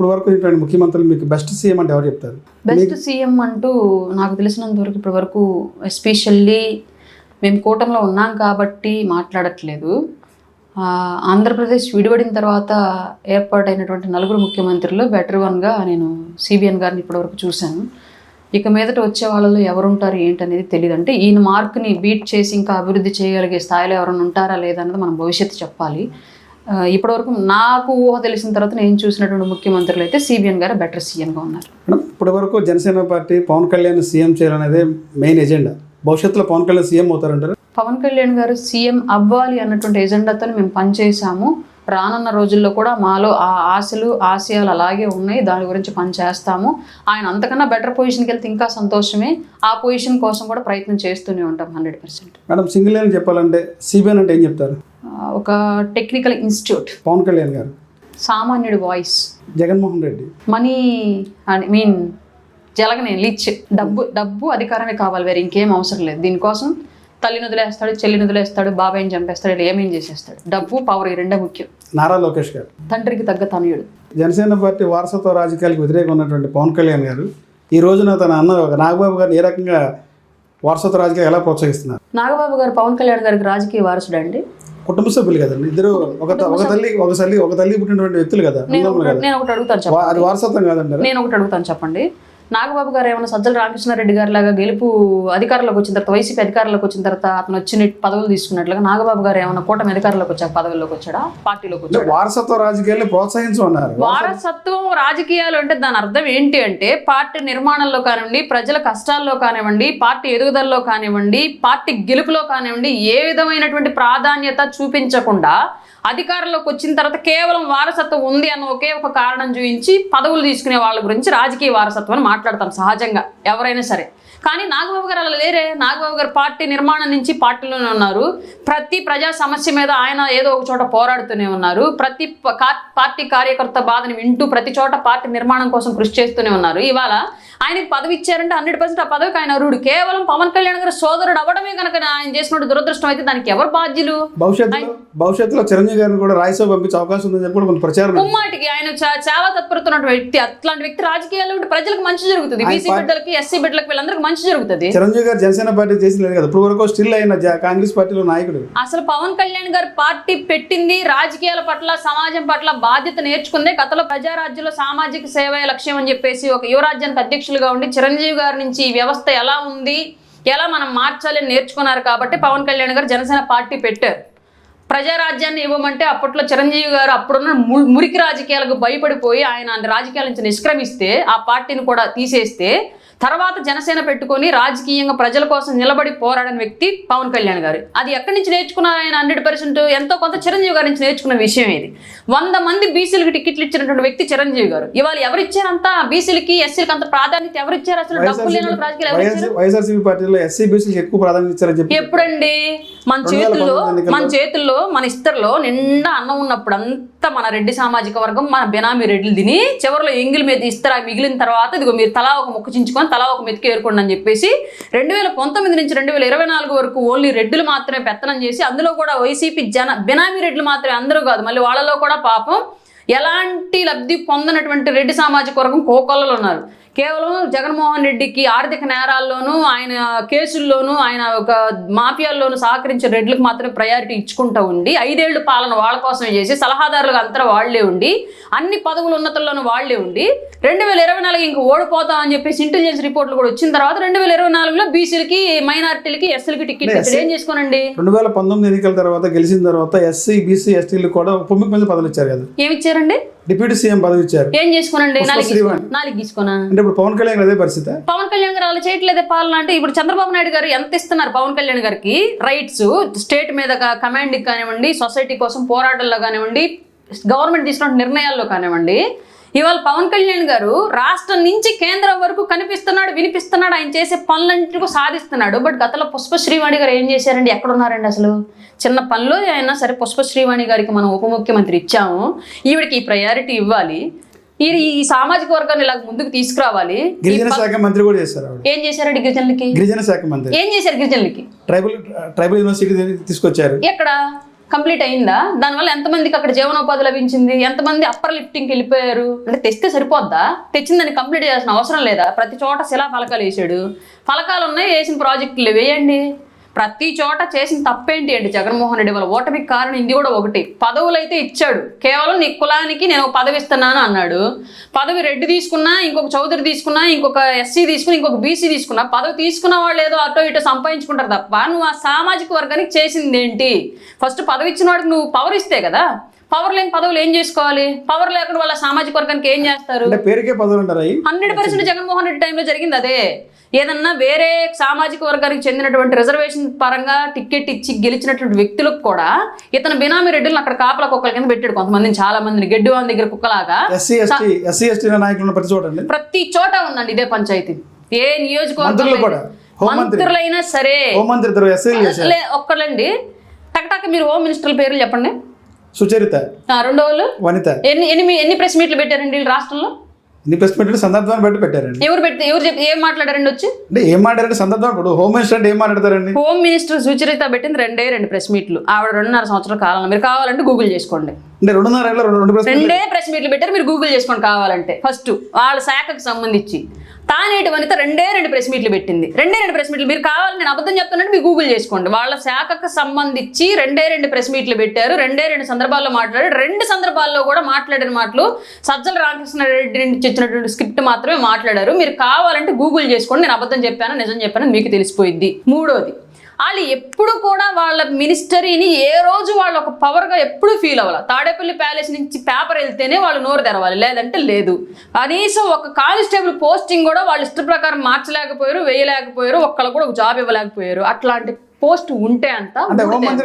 ఇప్పుడు వరకు ఇటువంటి ముఖ్యమంత్రులు మీకు బెస్ట్ సీఎం అంటే ఎవరు చెప్తారు? బెస్ట్ సీఎం అంటూ నాకు తెలిసినంత వరకు ఇప్పటి వరకు ఎస్పెషల్లీ మేము కూటమిలో ఉన్నాం కాబట్టి మాట్లాడట్లేదు. ఆంధ్రప్రదేశ్ విడిపడిన తర్వాత ఏర్పాటైనటువంటి నలుగురు ముఖ్యమంత్రులు బెటర్ వన్గా నేను సిబిఎన్ గారిని ఇప్పటివరకు చూశాను. ఇక మీదట వచ్చే వాళ్ళలో ఎవరుంటారు ఏంటనేది తెలియదు అంటే ఈయన మార్క్ని బీట్ చేసి ఇంకా అభివృద్ధి చేయగలిగే స్థాయిలో ఎవరైనా ఉంటారా లేదా అన్నది మనం భవిష్యత్తు చెప్పాలి. ఇప్పటివరకు నాకు ఊహ తెలిసిన తర్వాత నేను చూసినటువంటి ముఖ్యమంత్రులు అయితే సిబిఎన్ గారు బెటర్ సీఎంగా ఉన్నారు. మేడం ఇప్పటి వరకు జనసేన పార్టీ పవన్ కళ్యాణ్ సీఎం చేయాలనేదే మెయిన్ ఎజెండా భవిష్యత్తులో పవన్ కళ్యాణ్ సీఎం అవుతారంటారు? పవన్ కళ్యాణ్ గారు సీఎం అవ్వాలి అన్నటువంటి ఎజెండాతో మేము పనిచేసాము రానున్న రోజుల్లో కూడా మాలో ఆ ఆశలు ఆశయాలు అలాగే ఉన్నాయి. దాని గురించి పని చేస్తాము. ఆయన అంతకన్నా బెటర్ పొజిషన్కి వెళ్తే ఇంకా సంతోషమే. ఆ పొజిషన్ కోసం కూడా ప్రయత్నం చేస్తూనే ఉంటాం hundred percent. Madam single line చెప్పాలంటే సిబిఎన్ అంటే ఏం చెప్తారు? ఒక టెక్నికల్ ఇన్స్టిట్యూట్ పవన్ కళ్యాణ్ గారు. సామాన్యుడి voice Jaganmohan Reddy. Money I mean జలగనే leech. డబ్బు డబ్బు అధికారమే కావాలి వేరే ఇంకేం అవసరం లేదు. దీనికోసం తల్లిని వదిలేస్తాడు చెల్లిని వదిలేస్తాడు బాబాయిని చంపేస్తాడు ఇలా ఏమేం చేసేస్తాడు? డబ్బు పవర్ ఈ రెండే ముఖ్యం. నారా లోకేష్ గారు. తండ్రికి తగ్గ తనయుడు. జనసేన పార్టీ వారసత్వ రాజకీయాలకు వ్యతిరేకంగా ఉన్నటువంటి పవన్ కళ్యాణ్ గారు ఈ రోజున తన అన్న నాగబాబు గారిని ఏ రకంగా వారసత్వ రాజకీయాలు ఎలా ప్రోత్సహిస్తున్నారు? నాగబాబు గారు పవన్ కళ్యాణ్ గారికి రాజకీయ వారసుడు అండి కుటుంబ సభ్యులు కదండి. ఇద్దరు ఒక ఒక తల్లి ఒక తల్లి ఒక తల్లి పుట్టినటువంటి వ్యక్తులు కదా. నేను ఒకటి అడుగుతాను చెప్పండి వా- అది వారసత్వం కాదంటారు? నేను ఒకటి అడుగుతాను చెప్పండి. నాగబాబు గారు ఏమైనా సజ్జల రామకృష్ణారెడ్డి గారి లాగా గెలుపు అధికారంలోకి వచ్చిన తర్వాత వైసీపీ అధికారంలోకి వచ్చిన తర్వాత అతను వచ్చిన పదవులు తీసుకున్నట్లుగా నాగబాబు గారు ఏమైనా కూటమి అధికారంలోకి వచ్చాక పదవుల్లోకి వచ్చాడా పార్టీలోకి వచ్చాడా? వారసత్వ రాజకీయాల్ని ప్రోత్సహించమన్నారు. వారసత్వం రాజకీయాలు అంటే దాని అర్థం ఏంటి అంటే పార్టీ నిర్మాణంలో కానివ్వండి ప్రజల కష్టాల్లో కానివ్వండి పార్టీ ఎదుగుదలలో కానివ్వండి పార్టీ గెలుపులో కానివ్వండి ఏ విధమైనటువంటి ప్రాధాన్యత చూపించకుండా అధికారంలోకి వచ్చిన తర్వాత కేవలం వారసత్వం ఉంది అన్న ఒకే ఒక కారణం చూపించి పదవులు తీసుకునే వాళ్ళ గురించి రాజకీయ వారసత్వం అని మాట్లాడతాం సహజంగా ఎవరైనా సరే. కానీ నాగబాబు గారు అలా లేరే. నాగబాబు గారు పార్టీ నిర్మాణం నుంచి పార్టీలోనే ఉన్నారు. ప్రతి ప్రజా సమస్య మీద ఆయన ఏదో ఒక చోట పోరాడుతూనే ఉన్నారు. ప్రతి పార్టీ కార్యకర్త బాధని వింటూ ప్రతి చోట పార్టీ నిర్మాణం కోసం కృషి చేస్తూనే ఉన్నారు. ఇవాళ ఆయనకి పదవి ఇచ్చారంటే హండ్రెడ్ పర్సెంట్ ఆ పదవికి ఆయన అర్హుడు. కేవలం పవన్ కళ్యాణ్ గారు సోదరుడు అవ్వడమే కనుక ఆయన చేసిన దురదృష్టం అయితే దానికి ఎవరు బాధ్యులు? భవిష్యత్తులో భవిష్యత్తులో చిరంజీవి గారిని కూడా రాజ్యసభ పంపించే అవకాశం ఉందని చెప్పి కొంత ప్రచారం ఉంది. ముమ్మాటికి ఆయన చాలా తత్పరత ఉన్నటువంటి వ్యక్తి. అట్లాంటి వ్యక్తి రాజకీయాల్లో ప్రజలకు మంచి జరుగుతుంది. బీసీ బిడ్డలకి ఎస్సీ బిడ్డలకి వీళ్ళందరికీ మంచి జరుగుతుంది. చిరంజీవి గారు జనసేన పార్టీ చేసిన లేదు కదా ఇప్పుడు వరకు స్టిల్ అయిన కాంగ్రెస్ పార్టీలో నాయకుడు. అసలు పవన్ కళ్యాణ్ గారు పార్టీ పెట్టింది రాజకీయాల పట్ల సమాజం పట్ల బాధ్యత నేర్చుకుందే గతంలో ప్రజారాజ్యంలో సామాజిక సేవే లక్ష్యం అని చెప్పేసి ఒక యువరాజ్యానికి అధ్యక్షులుగా ఉండి చిరంజీవి గారి నుంచి ఈ వ్యవస్థ ఎలా ఉంది ఎలా మనం మార్చాలి నేర్చుకున్నారు కాబట్టి పవన్ కళ్యాణ్ గారు జనసేన పార్టీ పెట్టారు. ప్రజారాజ్యాన్ని ఇవ్వమంటే అప్పట్లో చిరంజీవి గారు అప్పుడున్న ము- మురికి రాజకీయాలకు భయపడిపోయి ఆయన రాజకీయాల నుంచి నిష్క్రమిస్తే ఆ పార్టీని కూడా తీసేస్తే తర్వాత జనసేన పెట్టుకొని రాజకీయంగా ప్రజల కోసం నిలబడి పోరాడిన వ్యక్తి పవన్ కళ్యాణ్ గారు. అది ఎక్కడి నుంచి నేర్చుకున్నారు ఆయన హండ్రెడ్ పర్సెంట్? ఎంతో కొంత చిరంజీవి గారి నుంచి నేర్చుకున్న విషయం ఇది. వంద మంది బీసీలకు టికెట్లు ఇచ్చినటువంటి వ్యక్తి చిరంజీవి గారు. ఇవాళ ఎవరు ఇచ్చారంతా బీసీలకి ఎస్సీలకి అంత ప్రాధాన్యత ఎవరు ఇచ్చారు అసలు డబ్బు లేని రాజకీయాలు ఎవరు ఇచ్చారు? వైఎస్ఆర్సీపీ పార్టీలో ఎస్సీ బీసీకి ఎక్కువ ప్రాధాన్యత ఇచ్చారని చెప్పి ఎప్పుడండి? మన చేతుల్లో. మన చేతుల్లో మన ఇస్తరులో నిండా అన్నం ఉన్నప్పుడు అంతా మన రెడ్డి సామాజిక వర్గం మన బెనామీ రెడ్లు తిని చివరిలో ఎంగిల్ మీద ఇస్తరా. మిగిలిన తర్వాత ఇదిగో మీరు తలా ఒక ముక్క చించుకొని తలా ఒక మెతికి ఏరుకోండి అని చెప్పేసి రెండు వేల పంతొమ్మిది నుంచి రెండు వేల ఇరవై నాలుగు వరకు ఓన్లీ రెడ్లు మాత్రమే పెత్తనం చేసి అందులో కూడా వైసీపీ జన బినామీ రెడ్లు మాత్రమే అందరూ కాదు మళ్ళీ వాళ్ళలో కూడా పాపం ఎలాంటి లబ్ధి పొందనటువంటి రెడ్డి సామాజిక వర్గం కోకొల్లలు ఉన్నారు. కేవలం జగన్మోహన్ రెడ్డికి ఆర్థిక నేరాల్లోనూ ఆయన కేసుల్లోనూ ఆయన ఒక మాఫియాల్లోనూ సహకరించే రెడ్లకు మాత్రమే ప్రయారిటీ ఇచ్చుకుంటూ ఉండి ఐదేళ్ళు పాలన వాళ్ళ కోసమే చేసి సలహాదారులుగా అంతా వాళ్ళే ఉండి అన్ని పదవులు ఉన్నతుల్లోనూ వాళ్ళే ఉండి రెండు వేల ఇరవై నాలుగు ఇంక ఓడిపోతాం అని చెప్పేసి ఇంటెలిజెన్స్ రిపోర్ట్లు కూడా వచ్చిన తర్వాత రెండు వేల ఇరవై నాలుగులో బీసీలకి మైనారిటీలకి ఎస్సీలకి టికెట్ ఏం చేసుకోనండి? రెండు వేల పంతొమ్మిది ఎన్నికల తర్వాత గెలిచిన తర్వాత ఎస్సీ బీసీ ఎస్టీలు కూడా ఉప ముఖ్యమంత్రి పదవులు ఇచ్చారు కదా. ఏమిచ్చారండి? డిప్యూటీ సీఎం పదవి ఇచ్చారు. ఏం చేసుకోనండి నాలుగు తీసుకోనా అంటే ఇప్పుడు పవన్ కళ్యాణ్ అదే పరిస్థితి? పవన్ కళ్యాణ్ గారు అలా చేయట్లేదే పాలన అంటే ఇప్పుడు చంద్రబాబు నాయుడు గారు ఎంత ఇస్తున్నారు పవన్ కళ్యాణ్ గారికి? రైట్స్ స్టేట్ మీద కమాండ్కి కానివ్వండి సొసైటీ కోసం పోరాటాల్లో కానివ్వండి గవర్నమెంట్ తీసుకున్న నిర్ణయాల్లో కానివ్వండి ఇవాళ పవన్ కళ్యాణ్ గారు రాష్ట్రం నుంచి కేంద్రం వరకు కనిపిస్తున్నాడు వినిపిస్తున్నాడు ఆయన చేసే పనులన్నింటికీ సాధిస్తున్నాడు. బట్ గతంలో పుష్ప శ్రీవాణి గారు ఏం చేశారండి? ఎక్కడున్నారండి అసలు? చిన్న పనిలో అయినా సరే పుష్ప శ్రీవాణి గారికి మనం ఉప ముఖ్యమంత్రి ఇచ్చాము. ఈవిడికి ఈ ప్రయారిటీ ఇవ్వాలి. ఈ ఈ సామాజిక వర్గాన్ని ఇలా ముందుకు తీసుకురావాలి. గిరిజన శాఖ మంత్రి కూడా చేశారు ఏం చేశారండి గిరిజనులకి? గిరిజన శాఖ మంత్రి. ఏం చేశారు గిరిజనులకి? ట్రైబల్ ట్రైబల్ యూనివర్సిటీ తీసుకొచ్చారు. ఎక్కడ? కంప్లీట్ అయిందా? దానివల్ల ఎంతమందికి అక్కడ జీవనోపాధి లభించింది? ఎంతమంది అప్పర్ లిఫ్టింగ్కి వెళ్ళిపోయారు? అంటే తెస్తే సరిపోద్దా? తెచ్చిందని కంప్లీట్ చేయాల్సిన అవసరం లేదా? ప్రతి చోట శిలా ఫలకాలు వేసాడు. ఫలకాలు ఉన్నాయి వేసిన ప్రాజెక్టులు వేయండి. ప్రతి చోట చేసిన తప్పేంటి అండి జగన్మోహన్ రెడ్డి వాళ్ళ ఓటమికి కారణం ఇది కూడా ఒకటి. పదవులు అయితే ఇచ్చాడు. కేవలం నీ కులానికి నేను ఒక పదవి ఇస్తున్నాను అన్నాడు. పదవి రెడ్డి తీసుకున్నా ఇంకొక చౌదరి తీసుకున్నా ఇంకొక ఎస్సీ తీసుకుని ఇంకొక బీసీ తీసుకున్నా పదవి తీసుకున్న వాళ్ళు ఏదో అటో ఇటో సంపాదించుకుంటారు తప్ప నువ్వు ఆ సామాజిక వర్గానికి చేసింది ఏంటి? ఫస్ట్ పదవి ఇచ్చిన వాడికి నువ్వు పవర్ ఇస్తే కదా? పవర్ లేని పదవులు ఏం చేసుకోవాలి? పవర్ లేకుండా వాళ్ళ సామాజిక వర్గానికి ఏం చేస్తారు? అంటే హండ్రెడ్ పర్సెంట్ జగన్మోహన్ రెడ్డి టైంలో జరిగింది అదే. ఏదన్నా వేరే సామాజిక వర్గానికి చెందినటువంటి రిజర్వేషన్ పరంగా టికెట్ ఇచ్చి గెలిచినటువంటి వ్యక్తులకు కూడా ఇతను బినామీ రెడ్డిలను అక్కడ కాపలా కుక్కల కింద పెట్టాడు కొంతమందిని చాలా మందిని గడ్డి వాళ్ళ దగ్గర కుక్కలాగా. ప్రతి చోట ఉందండి ఇదే పంచాయతీ. ఏ. నియోజకవర్గం. మంత్రులైనా సరే. ఒక్కలండి టక్ మీరు హోమ్ మినిస్టర్ల పేర్లు చెప్పండి. సుచరిత. ఆ, రెండో వాళ్ళు వనిత. ఎన్ని ఎన్ని ఎన్ని ప్రెస్ మీట్లు పెట్టారండి రాష్ట్రంలో? మీట్లు సందర్భాన్ని బట్టి పెట్టారండి. ఎవరు పెట్టి ఎవరు చెప్పి ఏం మాట్లాడారండి వచ్చి? అంటే ఏం మాట్లాడారంటే సందర్భం ఇప్పుడు హోమ్ మినిస్టర్ అంటే ఏం మాట్లాడతారండి? హోమ్ మినిస్టర్ సుచరిత పెట్టింది రెండే రెండు ప్రెస్ మీట్లు. ఆవిడ రెండున్నర సంవత్సరాల కాలంలో. మీరు కావాలంటే గూగుల్ చేసుకోండి. అంటే రెండున్నర ఏళ్ళ రెండు రెండు ప్రెస్ మీట్లు పెట్టారు. మీరు గూగుల్ చేసుకోండి కావాలంటే. ఫస్ట్ వాళ్ళ శాఖకు సంబంధించి. తానేటి వనిత రెండే రెండు ప్రెస్ మీట్లు పెట్టింది. రెండే రెండు ప్రెస్ మీట్లు మీరు కావాలని నేను అబద్ధం చెప్తానంటే మీరు గూగుల్ చేసుకోండి. వాళ్ళ శాఖకు సంబంధించి రెండే రెండు ప్రెస్ మీట్లు పెట్టారు రెండే రెండు సందర్భాల్లో మాట్లాడారు. రెండు సందర్భాల్లో కూడా మాట్లాడిన మాటలు సజ్జల రామకృష్ణారెడ్డి నుంచి ఇచ్చినటువంటి స్క్రిప్ట్ మాత్రమే మాట్లాడారు. మీరు కావాలంటే గూగుల్ చేసుకోండి నేను అబద్ధం చెప్పాను నిజం చెప్పాను మీకు తెలిసిపోయింది. మూడోది వాళ్ళు ఎప్పుడు కూడా వాళ్ళ మినిస్టరీని ఏ రోజు వాళ్ళు ఒక పవర్గా ఎప్పుడు ఫీల్ అవ్వాలి? తాడేపల్లి ప్యాలెస్ నుంచి పేపర్ వెళ్తేనే వాళ్ళు నోరు తెరవాలి. లేదంటే లేదు. కనీసం ఒక కానిస్టేబుల్ పోస్టింగ్ కూడా వాళ్ళు ఇష్ట ప్రకారం మార్చలేకపోయారు వేయలేకపోయారు ఒక్కళ్ళు కూడా ఒక జాబ్ ఇవ్వలేకపోయారు. అట్లాంటి పోస్ట్ ఉంటే అంత.